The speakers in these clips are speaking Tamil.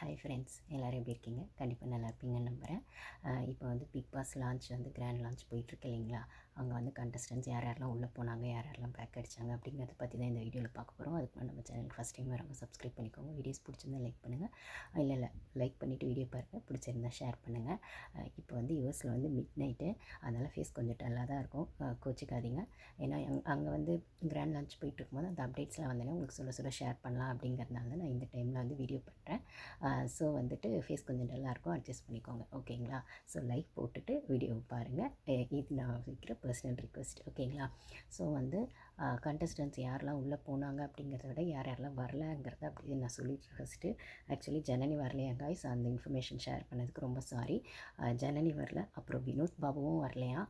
ஹாய் ஃப்ரெண்ட்ஸ் எல்லோரும் எப்படி இருக்கீங்க? கண்டிப்பாக நல்லா இருப்பீங்கன்னு நம்புகிறேன் இப்போ வந்து பிக் பாஸ் லான்ச் வந்து கிராண்ட் லான்ச் போயிட்டுருக்கு இல்லைங்களா? அங்கே வந்து கண்டஸ்டன்ஸ் யார் யாரெல்லாம் உள்ளே போனாங்க யார் யாரெல்லாம் பேக் அடித்தாங்க அப்படிங்கிறத பற்றி தான் இந்த வீடியோவில் பார்க்க போகிறோம் அதுக்கு நம்ம சேனல் ஃபஸ்ட் டைம் வரவங்க சப்ஸ்கிரைப் பண்ணிக்கோங்க. வீடியோஸ் பிடிச்சிருந்தா லைக் பண்ணுங்கள் இல்லை இல்லை லைக் பண்ணிவிட்டு வீடியோ பாருங்கள் பிடிச்சிருந்தா ஷேர் பண்ணுங்கள் இப்போ வந்து யூஎஸில் வந்து மிட் நைட்டு அதனால் ஃபேஸ் கொஞ்சம் டல்லாக தான் இருக்கும். கோச்சிக்காதீங்க. ஏன்னா அங்கே வந்து கிராண்ட் லான்ச் போயிட்டு இருக்கும்போது அந்த அப்டேட்ஸ்லாம் வந்தோடனே உங்களுக்கு சொல்ல சொல்ல ஷேர் பண்ணலாம் அப்படிங்கிறதுனால நான் இந்த டைமில் வந்து வீடியோ பண்ணுறேன் ஸோ வந்துட்டு ஃபேஸ் கொஞ்சம் டல்லாக இருக்கும். அட்ஜஸ்ட் பண்ணிக்கோங்க. ஓகேங்களா ஸோ லைக் போட்டுட்டு வீடியோ பாருங்கள் இது நான் வைக்கிற பர்சனல் ரிக்வெஸ்ட் ஓகேங்களா ஸோ வந்து கண்டஸ்டன்ஸ் யாரெல்லாம் உள்ளே போனாங்க அப்படிங்கிறத விட யார் யாரெல்லாம் வரலங்கிறத அப்படி நான் சொல்லிட்டு ஃபஸ்ட்டு ஆக்சுவலி ஜனனி வரலையா காய்ஸ் அந்த இன்ஃபர்மேஷன் ஷேர் பண்ணதுக்கு ரொம்ப சாரி ஜனனி வரல. அப்புறம் வினோத் பாபுவும் வரலையா?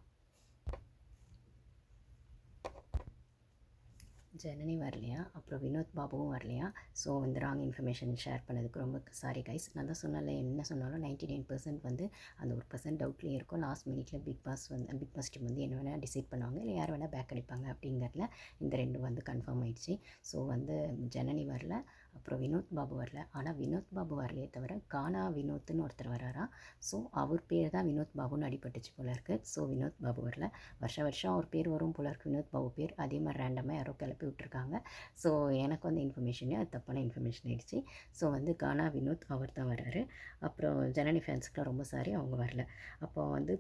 ஜனனி வரலையா? அப்புறம் வினோத் பாபுவும் வரலையா? ஸோ இந்த ராங் இன்ஃபர்மேஷன் ஷேர் பண்ணதுக்கு ரொம்ப சாரி கைஸ் நான் தான் சொன்னல என்ன சொன்னாலும் நைன்டி நைன் பர்சன்ட் வந்து அந்த ஒரு பர்சன்ட் டவுட்லேயே இருக்கும். லாஸ்ட் மினிட்ல பிக் பாஸ் வந்து பிக் பாஸ் டீம் வந்து என்ன வேணால் டிசைட் பண்ணுவாங்க இல்லை யார் வேணால் பேக் அடிப்பாங்க அப்படிங்கிறதுல இந்த ரெண்டும் வந்து கன்ஃபார்ம் ஆயிடுச்சு. ஸோ வந்து ஜனனி வரல. அப்புறம் வினோத் பாபு வரல. ஆனால் வினோத் பாபு வரலையே தவிர கானா வினோத்னு ஒருத்தர் வராரா? ஸோ அவர் பேர் தான் வினோத் பாபுன்னு அடிபட்டுச்சு போல இருக்குது ஸோ வினோத் பாபு வரல. வருஷம் வருஷம் அவர் பேர் வரும் போல இருக்குது வினோத் பாபு பேர். அதே மாதிரி ரேண்டமாக யாரோ கிளப்பி விட்டுருக்காங்க. ஸோ எனக்கு வந்து இன்ஃபர்மேஷனே அது தப்பான இன்ஃபர்மேஷன் ஆகிடுச்சு ஸோ வந்து கானா வினோத் அவர் தான் வர்றாரு. அப்புறம் ஜனனி ஃபேன்ஸுக்குலாம் ரொம்ப சாரி அவங்க வரல. அப்போ வந்து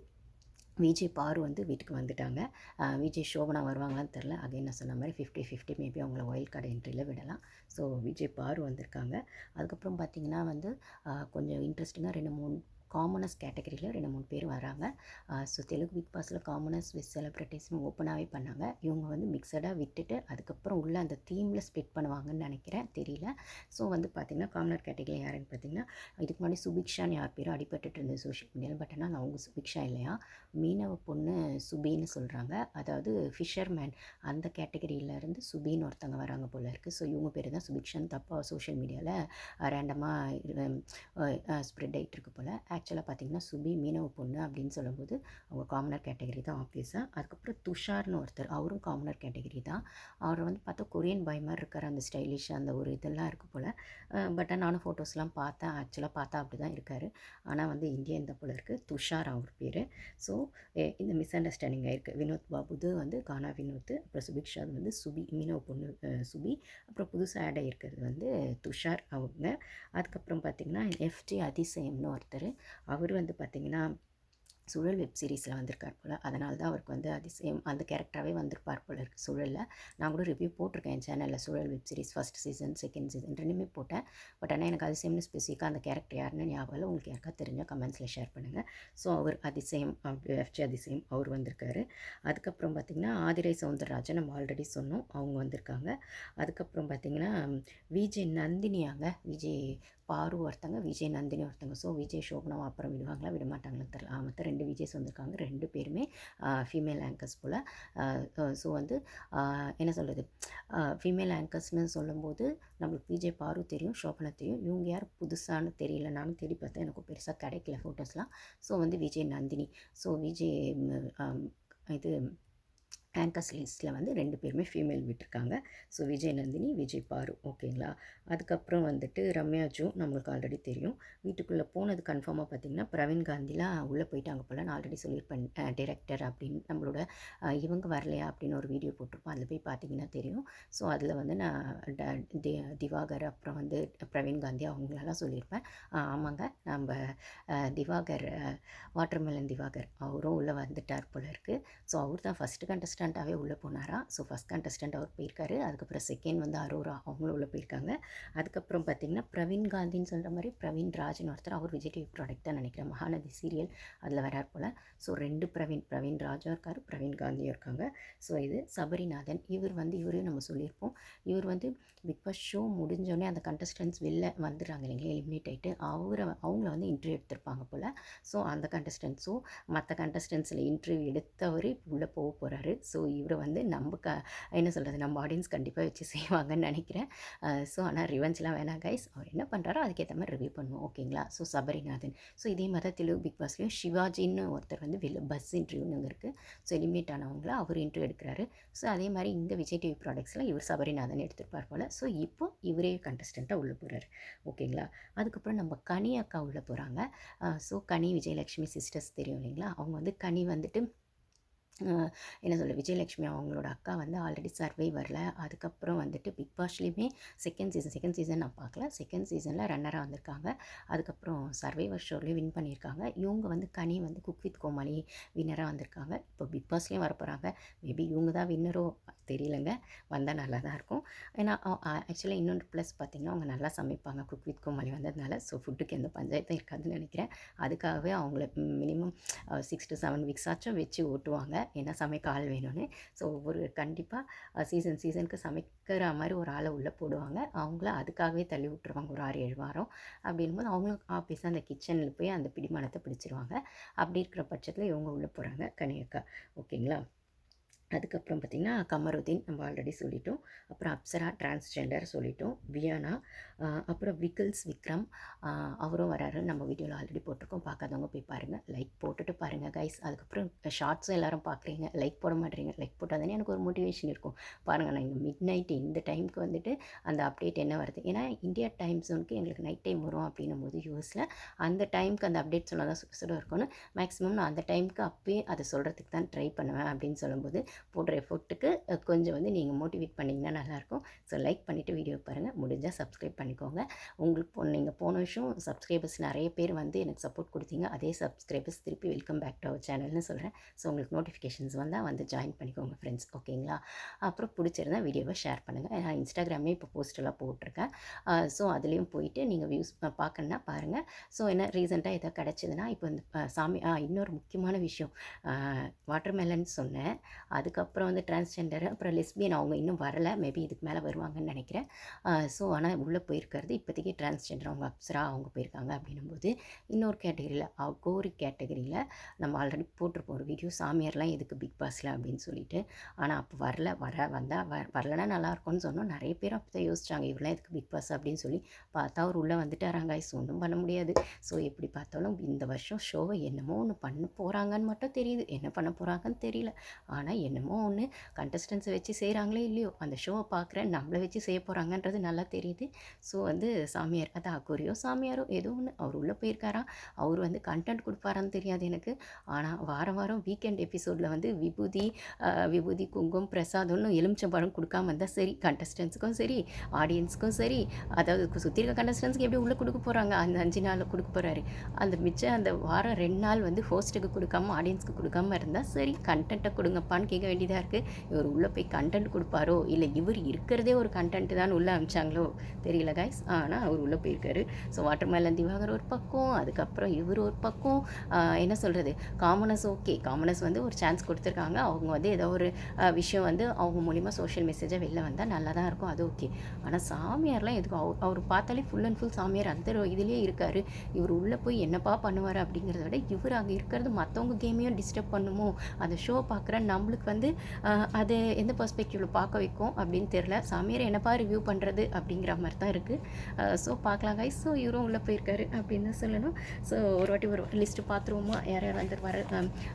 விஜய் பாரு வந்து வீட்டுக்கு வந்துட்டாங்க. விஜய் ஷோபனா வருவாங்களான்னு தெரில அகைன் நான் சொன்ன மாதிரி ஃபிஃப்டி ஃபிஃப்டி மேபி அவங்கள ஒயில் கார்டு என்ட்ரியில் விடலாம். ஸோ விஜய் பாரு வந்திருக்காங்க. அதுக்கப்புறம் பார்த்திங்கன்னா வந்து கொஞ்சம் இன்ட்ரெஸ்டிங்காக ரெண்டு மூணு காமனஸ் கேட்டகரியில் ரெண்டு மூணு பேர் வராங்க. ஸோ தெலுங்கு பிக் பாஸில் காமனஸ் வித் செலிப்ரிட்டிஸ்னு ஓப்பனாகவே பண்ணாங்க. இவங்க வந்து மிக்சடாக விட்டுட்டு அதுக்கப்புறம் உள்ளே அந்த தீமில் ஸ்பெட் பண்ணுவாங்கன்னு நினைக்கிறேன். தெரியல. ஸோ வந்து பார்த்திங்கன்னா காமனர் கேட்டகரி யாருன்னு பார்த்தீங்கன்னா இதுக்கு முன்னாடி சுபிக்ஷான்னு யார் பேரும் அடிபட்டுட்டு இருந்தது சோஷியல் மீடியாவில் பட் ஆனால் அவங்க சுபிக்ஷா இல்லையா? மீனவ பொண்ணு சுபின்னு சொல்கிறாங்க அதாவது ஃபிஷர்மேன் அந்த கேட்டகரியிலேருந்து சுபின்னு ஒருத்தவங்க வராங்க போல் இருக்குது ஸோ இவங்க பேர் தான் சுபிக்ஷான்னு தப்பாக சோஷியல் மீடியாவில் ரேண்டமாக ஸ்ப்ரெட் ஆகிட்டு இருக்கு போல். ஆக்சுவலாக பார்த்திங்கன்னா சுபி மீனவ பொண்ணு அப்படின்னு சொல்லும்போது அவங்க காமனர் கேட்டகரி தான் ஆப்வியஸாக அதுக்கப்புறம் துஷார்னு ஒருத்தர் அவரும் காமனர் கேட்டகரி தான். அவர் வந்து பார்த்தா கொரியன் பாய் மாதிரி இருக்கார் அந்த ஸ்டைலிஷ் அந்த ஒரு இதெல்லாம் இருக்குது போல். பட் நானும் ஃபோட்டோஸ்லாம் பார்த்தேன். ஆக்சுவலாக பார்த்தா அப்படி தான் இருக்கார். ஆனால் வந்து இந்தியன் தான் போல் இருக்குது துஷார் அவர் பேர். ஸோ இந்த மிஸ் அண்டர்ஸ்டாண்டிங் ஆயிருக்கு. வினோத் பாபுது வந்து கானா வினோத் அப்புறம் சுபிக்ஷாத் வந்து சுபி மீனவ பொண்ணு சுபி. அப்புறம் புதுசாக ஆட் ஆகிருக்கிறது வந்து துஷார் அவங்க. அதுக்கப்புறம் பார்த்திங்கன்னா எஃப்ஜி அதிசயம்னு ஒருத்தர். அவர் வந்து பார்த்திங்கன்னா சுழல் வெப் சீரிஸில் வந்திருக்கார் போல். அதனால தான் அவருக்கு வந்து அதிசயம் அந்த கேரக்டராகவே வந்திருப்பார் போல் இருக்குது சுழலில். நான் கூட ரிவ்யூ போட்டிருக்கேன் என் சேனலில் Suzhal web series first season second season ரெண்டுமே போட்டேன். பட் ஆனால் எனக்கு அதிசயம்னு ஸ்பெசிஃபிக்காக அந்த கேரக்டர் யாருன்னு ஞாபகம் இல்லை. உங்களுக்கு யாருக்கா தெரிஞ்சால் கமெண்ட்ஸில் ஷேர் பண்ணுங்கள் ஸோ அவர் அதிசயம் எஃப்ஜி அதிசயம் அவர் வந்திருக்காரு. அதுக்கப்புறம் பார்த்திங்கன்னா ஆதிரை சவுந்தரராஜன் நம்ம ஆல்ரெடி சொன்னோம். அவங்க வந்திருக்காங்க. அதுக்கப்புறம் பார்த்திங்கன்னா விஜய் நந்தினியாங்க. விஜய் பாரு ஒருத்தங்க விஜய் நந்தினி ஒருத்தங்க. ஸோ விஜய் ஷோபனா அப்புறம் விடுவாங்களா? விட மாட்டாங்களான்னு தெரில மொத்தம் ரெண்டு விஜய்ஸ் வந்திருக்காங்க ரெண்டு பேருமே ஃபீமேல் ஆங்கர்ஸ் போல். ஸோ வந்து என்ன சொல்கிறது ஃபீமேல் ஆங்கர்ஸ்னு சொல்லும்போது நம்மளுக்கு விஜய் பாரு தெரியும் ஷோபனா தெரியும். இவங்க யார் புதுசானு தெரியல. நானும் தேடி பார்த்தேன். எனக்கு பெருசாக கிடைக்கல ஃபோட்டோஸ்லாம் ஸோ வந்து விஜய் நந்தினி. ஸோ விஜய் இது ஆங்கர்ஸ் லிஸ்ட்டில் வந்து ரெண்டு பேருமே ஃபீமேல் விட்டுருக்காங்க. ஸோ விஜய் நந்தினி விஜய் பாரு ஓகேங்களா அதுக்கப்புறம் வந்துட்டு ரம்யா ஜூ நம்மளுக்கு ஆல்ரெடி தெரியும். வீட்டுக்குள்ளே போனது கன்ஃபார்மாக பார்த்திங்கன்னா பிரவீன் காந்திலாம் உள்ளே போயிட்டாங்க போல். நான் ஆல்ரெடி சொல்லியிருப்பேன் டிரெக்டர் அப்படின்னு நம்மளோட இவங்க வரலையா அப்படின்னு ஒரு வீடியோ போட்டிருப்போம். அதில் போய் பார்த்தீங்கன்னா தெரியும். ஸோ அதில் வந்து நான் திவாகர் அப்புறம் வந்து பிரவீன் காந்தி அவங்களெல்லாம் சொல்லியிருப்பேன். ஆமாங்க. நம்ம திவாகர் வாட்டர்மெலன் திவாகர் அவரும் உள்ளே வந்துட்டார் போல் இருக்குது ஸோ அவர் தான் ஃபஸ்ட்டு கண்டஸ்ட் கண்டஸ்டண்ட்டாகவே உள்ளே போனாரா? ஸோ ஃபஸ்ட் கண்டஸ்டண்ட் அவர் போயிருக்காரு. அதுக்கப்புறம் செகண்ட் வந்து அரோரா அவங்களும் உள்ளே போயிருக்காங்க. அதுக்கப்புறம் பார்த்திங்கன்னா பிரவீன் காந்தின்னு சொல்கிற மாதிரி பிரவீன் ராஜ்னு ஒருத்தர் அவர் விஜய் டிவி ப்ராடக்ட் தான் நினைக்கிறேன். மகாநதி சீரியல் அதில் வரார் போல். ஸோ ரெண்டு பிரவீன் பிரவீன் ராஜா இருக்கார் பிரவீன் காந்தியும் இருக்காங்க. ஸோ இது சபரிநாதன். இவர் வந்து இவரையும் நம்ம சொல்லியிருப்போம். இவர் வந்து பிக் பாஸ் ஷோ முடிஞ்சோடனே அந்த கண்டஸ்டன்ஸ் வெளில வந்துடுறாங்க இல்லைங்களா? எலிமினேட் ஆகிட்டு அவரை அவங்கள வந்து இன்டர்வியூ எடுத்திருப்பாங்க போல். ஸோ அந்த கண்டஸ்டன்ஸும் மற்ற கண்டஸ்டன்ஸில் இன்டர்வியூ எடுத்தவரே உள்ளே போக போகிறாரு ஸோ இவரை வந்து நம்ம க என்ன சொல்கிறது நம்ம ஆடியன்ஸ் கண்டிப்பாக வச்சு செய்வாங்கன்னு நினைக்கிறேன். ஸோ ஆனால் ரிவெஞ்ச்லாம் வேணாம் கைஸ் அவர் என்ன பண்ணுறாரோ அதுக்கேற்ற மாதிரி ரிவ்யூ பண்ணுவோம் ஓகேங்களா? ஸோ சபரிநாதன். ஸோ இதே மாதிரி தான் தெலுங்கு பிக் பாஸ்லேயும் சிவாஜின்னு ஒருத்தர் வந்து வெளில பஸ் இன்டர்வியூன்னு இருக்குது ஸோ எலிமினேட் ஆனவங்கள அவர் இன்டர்வியூ எடுக்கிறாரு. ஸோ அதே மாதிரி இங்கே விஜய் டிவி ப்ராடக்ட்ஸில் இவர் சபரிநாதன் எடுத்துருப்பார் போல். ஸோ இப்போ இவரே கண்டஸ்டண்ட்டாக உள்ளே போகிறாரு ஓகேங்களா? அதுக்கப்புறம் நம்ம கனி அக்கா உள்ளே போகிறாங்க ஸோ கனி விஜயலட்சுமி சிஸ்டர்ஸ் தெரியும் இல்லைங்களா? அவங்க வந்து கனி வந்துட்டு என்ன சொல்ல விஜயலட்சுமி அவங்களோட அக்கா வந்து ஆல்ரெடி சர்வைவரில் அதுக்கப்புறம் வந்துட்டு பிக் பாஸ்லேயுமே செகண்ட் சீசன் செகண்ட் சீசன் நான் பார்க்கல. செகண்ட் சீசனில் ரன்னராக வந்திருக்காங்க. அதுக்கப்புறம் சர்வைவர் ஷோர்லேயும் வின் பண்ணியிருக்காங்க. இவங்க வந்து கனி வந்து குக் வித் கோமாளி வின்னராக வந்திருக்காங்க. இப்போ பிக் பாஸ்லேயும் வர போகிறாங்க மேபி இவங்க தான் வின்னரோ தெரியலங்க. வந்தால் நல்லா தான் இருக்கும். ஏன்னா ஆக்சுவலாக இன்னொன்று ப்ளஸ் பார்த்திங்கன்னா அவங்க நல்லா சமைப்பாங்க. குக் வித் கோமாளி வந்ததுனால. ஸோ ஃபுட்டுக்கு எந்த பஞ்சாயத்தும் இருக்காதுன்னு நினைக்கிறேன். அதுக்காகவே அவங்கள minimum six to seven weeks ஆச்சும் வச்சு ஓட்டுவாங்க. ஏன்னா சமைக்க ஆள் வேணும்னு. ஸோ ஒவ்வொரு கண்டிப்பாக சீசன் சீசனுக்கு சமைக்கிற மாதிரி ஒரு ஆளை உள்ளே போடுவாங்க. அவங்கள அதுக்காகவே தள்ளி விட்டுருவாங்க ஒரு ஆறு ஏழு வாரம் அப்படின்போது அவங்களும் ஆஃபீஸாக அந்த கிச்சனில் போய் அந்த பிடிமானத்தை பிடிச்சிருவாங்க. அப்படி இருக்கிற பட்சத்தில் இவங்க உள்ளே போகிறாங்க கனியக்கா. ஓகேங்களா? அதுக்கப்புறம் பார்த்திங்கன்னா கமருதீன் நம்ம ஆல்ரெடி சொல்லிட்டோம். அப்புறம் அப்சரா டிரான்ஸ்ஜெண்டர் சொல்லிட்டோம். வியானா அப்புறம் விக்கிள்ஸ் விக்ரம் அவரும் வராரு. நம்ம வீடியோவில் ஆல்ரெடி போட்டிருக்கோம். பார்க்காதவங்க போய் பாருங்கள் லைக் போட்டுட்டு பாருங்கள் கைஸ் அதுக்கப்புறம் ஷார்ட்ஸும் எல்லாரும் பார்க்குறீங்க. லைக் போட மாட்டேறீங்க. லைக் போட்டால் தானே எனக்கு ஒரு மோட்டிவேஷன் இருக்கும். பாருங்கள் நான் இங்கே மிட் நைட்டு இந்த டைமுக்கு வந்துட்டு அந்த அப்டேட் என்ன வருது. ஏன்னா இந்தியா டைம் ஜோனுக்கு எங்களுக்கு நைட் டைம் வரும் அப்படின்னும் போது யூஸில் அந்த டைமுக்கு அந்த அப்டேட் சொன்னால் தான் சுட சுட இருக்கும்னு மேக்ஸிமம் நான் அந்த டைமுக்கு அப்பயே அதை சொல்கிறதுக்கு தான் ட்ரை பண்ணுவேன் அப்படின்னு சொல்லும்போது போடுற எஃபோர்ட்டுக்கு கொஞ்சம் வந்து நீங்கள் மோட்டிவேட் பண்ணிங்கன்னா நல்லாயிருக்கும் ஸோ லைக் பண்ணிவிட்டு வீடியோ பாருங்கள் முடிஞ்சால் சப்ஸ்கிரைப் பண்ணிக்கோங்க. உங்களுக்கு போ நீங்கள் போன வருஷம் சப்ஸ்கிரைபர்ஸ் நிறைய பேர் வந்து எனக்கு சப்போர்ட் கொடுத்தீங்க. அதே சப்ஸ்கிரைபர்ஸ் திருப்பி வெல்கம் பேக் டு அவர் சேனல்னு சொல்கிறேன் ஸோ உங்களுக்கு நோட்டிஃபிகேஷன்ஸ் வந்தால் வந்து ஜாயின் பண்ணிக்கோங்க ஃப்ரெண்ட்ஸ் ஓகேங்களா அப்புறம் பிடிச்சிருந்தா வீடியோவை ஷேர் பண்ணுங்கள் நான் இன்ஸ்டாகிராமே இப்போ போஸ்டெல்லாம் போட்டிருக்கேன். ஸோ அதுலேயும் போயிட்டு நீங்கள் வியூஸ் பார்க்கணுன்னா பாருங்கள் ஸோ என்ன ரீசெண்டாக எதாவது கிடச்சிதுன்னா இப்போ இந்த சாமி இன்னொரு முக்கியமான விஷயம். வாட்டர் மெலன் சொன்னேன். அதுக்கப்புறம் வந்து டிரான்ஸ்ஜெண்டர் அப்புறம் லெஸ்பியன் அவங்க இன்னும் வரலை. மேபி இதுக்கு மேலே வருவாங்கன்னு நினைக்கிறேன். ஸோ ஆனால் உள்ளே போய் போயிருக்கிறது. இப்போதைக்கு டிரான்ஸ்ஜெண்டர் அவங்க அப்சரா அவங்க போயிருக்காங்க அப்படின்னும்போது இன்னொரு கேட்டகரியில் கோரி கேட்டகரியில் நம்ம ஆல்ரெடி போட்டிருப்போம். ஒரு வீடியோ சாமியார்லாம் எதுக்கு பிக் பாஸில் அப்படின்னு சொல்லிட்டு. ஆனால் அப்போ வரல. வர வந்தால் வ வரலன்னா நல்லாயிருக்கும்னு சொன்னோம். நிறைய பேர் அப்போ தான் யோசிச்சாங்க. இவரெல்லாம் எதுக்கு பிக் பாஸ் அப்படின்னு சொல்லி. பார்த்தா அவர் உள்ளே வந்துட்டாராங்க ஒன்றும் பண்ண முடியாது. ஸோ எப்படி பார்த்தாலும் இந்த வருஷம் ஷோவை என்னமோ ஒன்று பண்ண போகிறாங்கன்னு மட்டும் தெரியுது. என்ன பண்ண போகிறாங்கன்னு தெரியல. ஆனால் என்னமோ ஒன்று கண்டஸ்டன்ஸை வச்சு செய்கிறாங்களே இல்லையோ? அந்த ஷோவை பார்க்குறேன். நம்மளை வச்சு செய்ய போகிறாங்கன்றது நல்லா தெரியுது. ஸோ வந்து சாமியார் அது அக்குரியோ சாமியாரோ ஏதோ ஒன்று அவர் உள்ளே போயிருக்காராம். அவர் வந்து கண்டென்ட் கொடுப்பாரான்னு தெரியாது எனக்கு. ஆனால் வாரம் வாரம் வீக்கெண்ட் எபிசோடில் வந்து விபூதி விபூதி குங்குமம் பிரசாதம்னு எலுமிச்சம்பழம் கொடுக்காம இருந்தால் சரி கண்டஸ்டன்ஸுக்கும் சரி ஆடியன்ஸுக்கும் சரி அதாவது சுற்றி இருக்க கண்டஸ்டன்ஸுக்கு எப்படி உள்ளே கொடுக்க போகிறாங்க அந்த அஞ்சு நாளில் கொடுக்க போகிறாரு அந்த மிச்சம் அந்த வாரம் ரெண்டு நாள் வந்து ஹோஸ்ட்டுக்கு கொடுக்காம ஆடியன்ஸுக்கு கொடுக்காம இருந்தால் சரி கண்டென்ட்டை கொடுங்கப்பான்னு கேட்க வேண்டியதாக இருக்குது இவர் உள்ளே போய் கண்டென்ட் கொடுப்பாரோ? இல்லை இவர் இருக்கிறதே ஒரு கண்டென்ட் தான் உள்ளே அமிச்சாங்களோ தெரியல. கைஸ் ஆனால் அவர் உள்ளே போயிருக்காரு. ஸோ வாட்டர் மேலன் திவாகர் ஒரு பக்கம் அதுக்கப்புறம் இவர் ஒரு பக்கம். என்ன சொல்கிறது காமனஸ் ஓகே காமனஸ் வந்து ஒரு சான்ஸ் கொடுத்துருக்காங்க. அவங்க வந்து ஏதோ ஒரு விஷயம் வந்து அவங்க மூலிமா சோஷியல் மெசேஜாக வெளில வந்தால் நல்லா தான் இருக்கும். அது ஓகே ஆனால் சாமியார்லாம் எதுக்கும் அவர் அவர் பார்த்தாலே ஃபுல் அண்ட் ஃபுல் சாமியார் அந்த இதுலேயே இருக்கார். இவர் உள்ளே போய் என்னப்பா பண்ணுவார் அப்படிங்கிறத விட இவர் அங்கே இருக்கிறது மற்றவங்க கேமையும் டிஸ்டர்ப் பண்ணுமோ? அந்த ஷோ பார்க்குற நம்மளுக்கு வந்து அது எந்த பர்ஸ்பெக்டிவில் பார்க்க வைக்கும் அப்படின்னு தெரில சாமியார் என்னப்பா ரிவ்யூ பண்ணுறது அப்படிங்கிற மாதிரி தான் இருக்குது ஸோ பார்க்கலாம் கைஸ் ஸோ இவரும் உள்ளே போயிருக்காரு அப்படின்னு சொல்லணும். ஸோ ஒரு வாட்டி ஒரு லிஸ்ட்டு பார்த்துருவோமா யார் யார் வந்து வர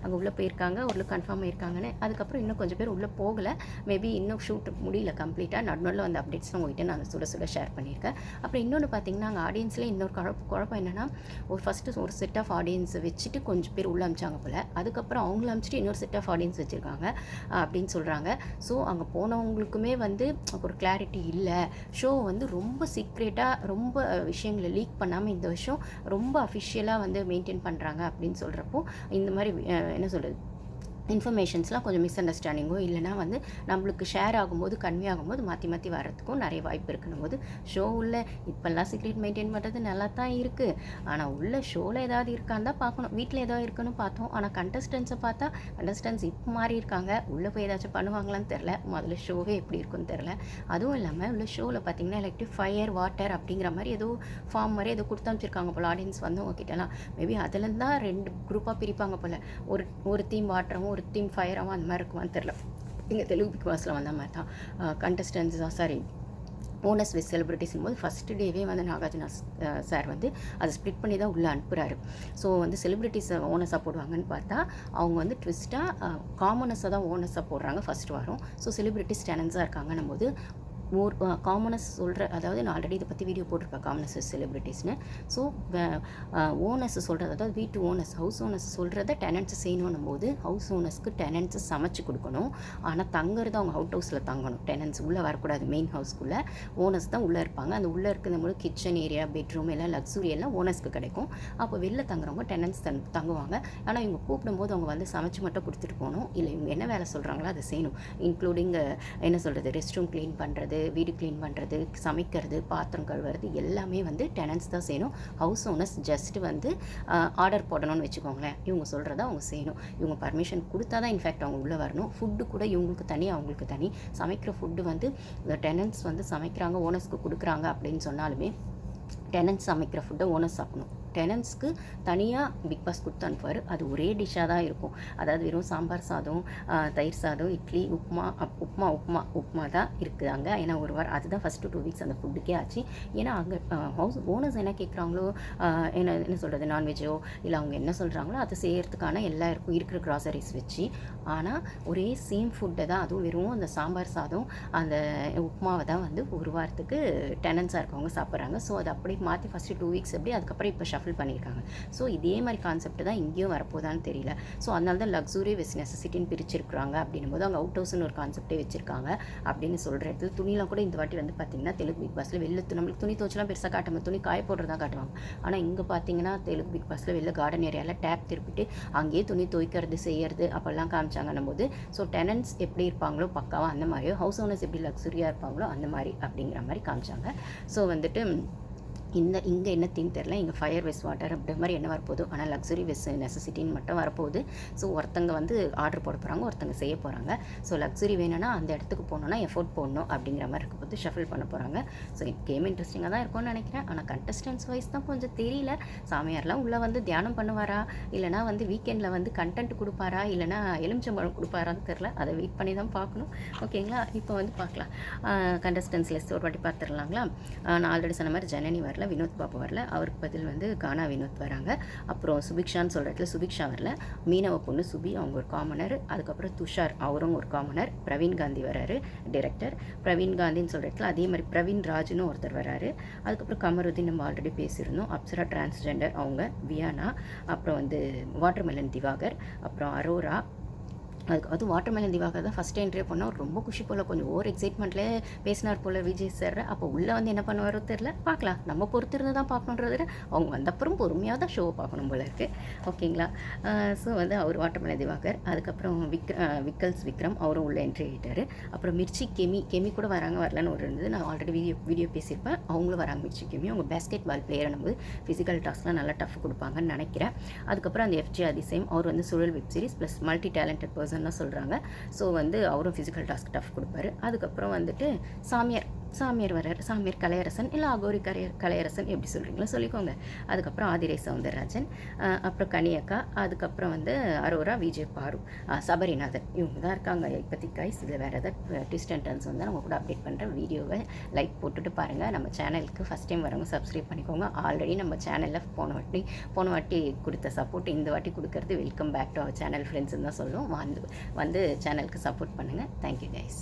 அங்கே உள்ளே போயிருக்காங்க ஒரு கன்ஃபார்ம் ஆயிருக்காங்கன்னு. அதுக்கப்புறம் இன்னும் கொஞ்சம் பேர் உள்ளே போகலை. மேபி இன்னும் ஷூட் முடியல கம்ப்ளீட்டாக நடுநடுவில் அந்த அப்டேட்ஸ் உங்ககிட்ட நான் சுட சுட ஷேர் பண்ணியிருக்கேன். அப்புறம் இன்னொன்று பார்த்தீங்கன்னா அங்கே ஆடியன்ஸில் இன்னொரு குழப்ப குழப்பம் என்னென்னா ஒரு ஃபஸ்ட்டு ஒரு செட் ஆஃப் ஆடியன்ஸ் வச்சுட்டு கொஞ்சம் பேர் உள்ளே அமிச்சாங்க போல். அதுக்கப்புறம் அவங்கள அமிச்சிட்டு இன்னொரு செட் ஆஃப் ஆடியன்ஸ் வச்சுருக்காங்க அப்படின்னு சொல்கிறாங்க ஸோ அங்கே போனவங்களுக்குமே வந்து ஒரு கிளாரிட்டி இல்லை. ஷோ வந்து ரொம்ப சீக்ரெட்டாக ரொம்ப விஷயங்களை லீக் பண்ணாமல் இந்த வருஷம் ரொம்ப அஃபிஷியலாக வந்து மெயின்டைன் பண்ணுறாங்க அப்படின்னு சொல்கிறப்போ இந்த மாதிரி என்ன சொல்கிறது இன்ஃபர்மேஷன்ஸ்லாம் கொஞ்சம் மிஸ் அண்டர்ஸ்டாண்டிங்கோ இல்லைனா வந்து நம்மளுக்கு ஷேர் ஆகும்போது கன்வே ஆகும்போது மாற்றி மாற்றி வர்றதுக்கும் நிறைய வாய்ப்பு இருக்குன்னும் போது ஷோ உள்ள இப்போல்லாம் சீக்ரெட் மெயின்டைன் பண்ணுறது நல்லா தான் இருக்குது ஆனால் உள்ள ஷோவில் ஏதாவது இருக்கான்னு தான் பார்க்கணும். வீட்டில் ஏதாவது இருக்குன்னு பார்த்தோம். ஆனால் கண்டஸ்டன்ஸை பார்த்தா கண்டஸ்டன்ஸ் இப்போ மாறி இருக்காங்க. உள்ளே போய் ஏதாச்சும் பண்ணுவாங்களான்னு தெரில முதல்ல ஷோவே எப்படி இருக்குன்னு தெரில அதுவும் இல்லாமல் உள்ள ஷோவில் பார்த்தீங்கன்னா எலக்ட்ரிக் ஃபயர் வாட்டர் அப்படிங்கிற மாதிரி ஏதோ ஃபார்ம் மாதிரி ஏதோ கொடுத்து அமைச்சிருக்காங்க போல். ஆடியன்ஸ் வந்து உங்ககிட்டலாம். மேபி அதுலேருந்து தான் ரெண்டு குரூப்பாக பிரிப்பாங்க போல். ஒரு ஒரு தீம் வாட்டரும் ஒரு டீம் ஃபயராகவும் அந்த மாதிரி இருக்குமான்னு தெரில இங்கே தெலுங்கு பிக் பாஸில் வந்த மாதிரி தான். கண்டஸ்டன்ஸாக தான் சாரி ஓனஸ் வித் செலிபிரிட்டிஸும் போது ஃபஸ்ட்டு டேவே வந்து நாகார்ஜுனா சார் வந்து அதை ஸ்ப்ளிட் பண்ணி தான் உள்ளே அனுப்புகிறாரு ஸோ வந்து செலிபிரிட்டிஸ் ஓனஸாக போடுவாங்கன்னு பார்த்தா அவங்க வந்து ட்விஸ்ட்டாக காமனஸாக தான் ஓனஸாக போடுறாங்க ஃபஸ்ட் வாரம். ஸோ செலிபிரிட்டிஸ் டேலண்ட்ஸாக இருக்காங்கன்னும் போது மோர் காமனஸ் சொல்கிற அதாவது நான் ஆல்ரெடி இதை பற்றி வீடியோ போட்டிருப்பேன் காமனஸ் செலிப்ரிட்டிஸ்னு ஸோ ஓனர்ஸ் சொல்கிறது அதாவது வீட்டு ஓனர்ஸ் ஹவுஸ் ஓனர்ஸ் சொல்கிறத டெனன்ட்ஸ் செய்யணும் போது ஹவுஸ் ஓனர்ஸ்க்கு டெனன்ட்ஸ் சமைச்சு கொடுக்கணும். ஆனால் தங்குறது அவங்க அவுட் ஹவுஸில் தங்கணும். டெனன்ட்ஸ் உள்ளே வரக்கூடாது மெயின் ஹவுஸ்க்குள்ளே ஓனர்ஸ் தான் உள்ளே இருப்பாங்க. அந்த உள்ளே இருக்கிற போது கிச்சன் ஏரியா பெட்ரூம் எல்லாம் லக்ஸுரி எல்லாம் ஓனர்ஸ்க்கு கிடைக்கும். அப்போ வெளில தங்குறவங்க டெனன்ட்ஸ் தன் தங்குவாங்க. ஆனால் இவங்க கூப்பிடும்போது அவங்க வந்து சமைச்சு மட்டும் கொடுத்துட்டு போகணும். இல்லை இவங்க என்ன வேலை சொல்கிறாங்களோ அதை செய்யணும். இன்க்ளூடிங் என்ன சொல்கிறது ரெஸ்ட் ரூம் க்ளீன் பண்ணுறது வீடு க்ளீன் பண்ணுறது சமைக்கிறது பாத்திரம் கழுவுறது எல்லாமே வந்து டெனன்ஸ் தான் செய்யணும். ஹவுஸ் ஓனர்ஸ் ஜஸ்ட் வந்து ஆர்டர் போடணும்னு வச்சுக்கோங்களேன். இவங்க சொல்கிறத அவங்க செய்யணும். இவங்க பர்மிஷன் கொடுத்தா தான் இன்ஃபேக்ட் அவங்க உள்ளே வரணும். ஃபுட்டு கூட இவங்களுக்கு தனி அவங்களுக்கு தனி. சமைக்கிற ஃபுட்டு வந்து டெனன்ஸ் வந்து சமைக்கிறாங்க ஓனர்ஸ்க்கு கொடுக்குறாங்க அப்படின்னு சொன்னாலுமே டெனன்ஸ் சமைக்கிற ஃபுட்டை ஓனர்ஸ் சாப்பிடணும். டெனன்ஸ்க்கு தனியாக பிக் பாஸ் கொடுத்து அனுப்புவார். அது ஒரே டிஷ்ஷாக தான் இருக்கும். அதாவது வெறும் சாம்பார் சாதம் தயிர் சாதம் இட்லி உப்புமா அப் உப்புமா உப்புமா உப்புமா தான் இருக்குது அங்கே ஏன்னா ஒரு வாரம் அதுதான் ஃபஸ்ட்டு டூ வீக்ஸ் அந்த ஃபுட்டுக்கே ஆச்சு. ஏன்னா அங்கே ஹவுஸ் ஓனர்ஸ் என்ன கேட்குறாங்களோ என்ன என்ன சொல்கிறது நான்வெஜ்ஜோ இல்லை அவங்க என்ன சொல்கிறாங்களோ அதை செய்கிறதுக்கான எல்லா இருக்கும் இருக்கிற க்ராசரிஸ் வச்சு ஆனால் ஒரே சேம் ஃபுட்டை தான் அதுவும் வெறும் அந்த சாம்பார் சாதம் அந்த உப்புமாவை தான் வந்து ஒரு வாரத்துக்கு டெனன்ஸாக இருக்கவங்க சாப்பிட்றாங்க. ஸோ அதை அப்படியே மாற்றி ஃபஸ்ட்டு டூ வீக்ஸ் எப்படி அதுக்கப்புறம் இப்போ ஷஃபில் பண்ணியிருக்காங்க. ஸோ இதே மாதிரி கான்செப்ட் தான் இங்கேயும் வரப்போதான்னு தெரியல. ஸோ அதனால தான் லக்ஸுரி விஸ் நெசசிட்டின்னு பிரிச்சிருக்கிறாங்க அப்படின்னும் போது அவங்க அவுட் ஹவுஸ்னு ஒரு கான்செப்டே வச்சிருக்காங்க அப்படின்னு சொல்கிற இடத்துல துணிலாம் கூட இந்த வாட்டி வந்து பார்த்திங்கன்னா தெலுங்கு பிக் பாஸில் வெளில நம்மளுக்கு துணி துவச்சலாம் பெருசாக காட்டாம துணி காய போடுறதா காட்டுவாங்க. ஆனால் இங்கே பார்த்தீங்கன்னா தெலுங்கு பிக் பாஸில் வெளில கார்டன் ஏரியாவில் டேப் திருப்பிட்டு அங்கேயே துணி துவைக்கிறது செய்யறது அப்போல்லாம் காமிச்சாங்கன்னும் போது ஸோ டெனன்ஸ் எப்படி இருப்பாங்களோ பக்காவாக அந்த மாதிரியோ ஹவுஸ் ஓனர்ஸ் எப்படி லக்ஸுரியாக இருப்பாங்களோ அந்த மாதிரி அப்படிங்கிற மாதிரி காமிச்சாங்க. ஸோ வந்துட்டு இந்த இங்கே என்ன தீம் தெரில இங்கே ஃபயர் வெஸ் வாட்டர் அப்படி மாதிரி என்ன வரப்போகுது. ஆனால் லக்ஸுரி வெஸ் நெசசிட்டின்னு மட்டும் வரப்போகுது. ஸோ ஒருத்தங்க வந்து ஆர்டர் போட போகிறாங்க ஒருத்தங்க செய்ய போகிறாங்க ஸோ லக்ஸுரி வேணும்னா அந்த இடத்துக்கு போகணுன்னா எஃபோர்ட் போடணும் அப்படிங்கிற மாதிரி இருக்க போது ஷஃபில் பண்ண போகிறாங்க ஸோ கேம் இன்ட்ரெஸ்டிங்காக தான் இருக்கும்னு நினைக்கிறேன். ஆனால் கண்டஸ்டன்ஸ் வைஸ் தான் கொஞ்சம் தெரியல. சாமியார்லாம் உள்ளே வந்து தியானம் பண்ணுவாரா? இல்லைனா வந்து வீக்கெண்டில் வந்து கண்டென்ட் கொடுப்பாரா? இல்லைனா எலுமிச்சம்பழம் கொடுப்பாரான்னு தெரில அதை வெயிட் பண்ணி தான் பார்க்கணும். ஓகேங்களா இப்போ வந்து பார்க்கலாம். கண்டஸ்டன்ஸ் லிஸ்ட் ஒரு வாட்டி பார்த்துடலாங்களா? நான் ஆல்ரெடி சொன்ன மாதிரி ஜனனி வரல. வினோத் பாபு வரல. அவருக்கு பதில் வந்து கானா வினோத் வராங்க. அப்புறம் சுபிக்ஷான்னு சொல்கிற இடத்துல சுபிக்ஷா வரல. மீனவ பொண்ணு சுபி அவங்க ஒரு காமனர். அதுக்கப்புறம் துஷார் அவரும் ஒரு காமனர். பிரவீன் காந்தி வராரு டைரக்டர் பிரவீன் காந்தின்னு சொல்கிற இடத்துல அதே மாதிரி பிரவீன் ராஜுன்னு ஒருத்தர் வராரு. அதுக்கப்புறம் கமருதீன் நம்ம ஆல்ரெடி பேசியிருந்தோம். அப்சரா டிரான்ஸ்ஜெண்டர் அவங்க வியானா. அப்புறம் வந்து வாட்டர்மெலன் திவாகர். அப்புறம் அரோரா. அதுக்கு அது வாட்டர்மெலன் திவாகர் தான் ஃபஸ்ட் என்ட்ரி பண்ணோம். ரொம்ப குஷி போல் கொஞ்சம் ஓவர் எக்ஸைட்மெண்ட்லேயே பேசினார் போல் விஜய் சார் அப்போ உள்ளே வந்து என்ன பண்ணுவாரோ தெரில பார்க்கலாம். நம்ம பொறுத்திருந்து தான் பார்க்கணுன்றத அவங்க வந்தப்புறம் பொறுமையாக தான் ஷோவை பார்க்கணும் போல இருக்குது ஓகேங்களா ஸோ வந்து அவர் வாட்டர்மெலன் திவாகர். அதுக்கப்புறம் விக் விக்கல்ஸ் விக்ரம் அவரும் உள்ள என்ட்ரி ஆகிட்டார் அப்புறம் மிர்ச்சி கெமி கெமி கூட வராங்க வரலன்னு ஒரு இருந்தது. நான் ஆல்ரெடி வீடியோ வீடியோ பேசியிருப்பேன். அவங்களும் வராங்க மிர்ச்சி கெமி அவங்க பேஸ்கெட் பால் பிளேயர் நம்ம ஃபிசிக்கல் டாஸ்க்லாம் நல்லா டஃப் கொடுப்பாங்கன்னு நினைக்கிறேன். அதுக்கப்புறம் அந்த எஃப்ஜி அதிசயம் அவர் வந்து Suzhal web series plus multi talented person தான் சொல்கிறாங்க ஸோ வந்து அவரும் ஃபிசிக்கல் டாஸ்க் டஃப் கொடுப்பாரு. அதுக்கப்புறம் வந்துட்டு சாமியார் சாமியார் வரார் சாமியார் கலையரசன் இல்லை அகோரி கலைய கலையரசன் எப்படி சொல்கிறீங்களோ சொல்லிக்கோங்க. அதுக்கப்புறம் ஆதிரை சவுந்தரராஜன் அப்புறம் கனியக்கா அதுக்கப்புறம் வந்து அரோரா விஜய் பாரு சபரிநாதன். இவங்க தான் இருக்காங்க. இப்போதைக்கு கைஸ் இதில் வேறு ஏதாவது ட்விஸ்ட் அண்ட் டர்ன்ஸ் வந்து நம்ம கூட அப்டேட் பண்ணுற வீடியோவை லைக் போட்டுட்டு பாருங்கள் நம்ம சேனலுக்கு ஃபஸ்ட் டைம் வரவங்க சப்ஸ்கிரைப் பண்ணிக்கோங்க. ஆல்ரெடி நம்ம சேனலில் போன வாட்டி போன வாட்டி கொடுத்த சப்போர்ட் இந்த வாட்டி கொடுக்கறது welcome back to our channel ஃப்ரெண்ட்ஸ்ன்னு தான் சொல்லுவோம். வந்து வந்து சேனலுக்கு சப்போர்ட் பண்ணுங்கள் தேங்க்யூ கைஸ்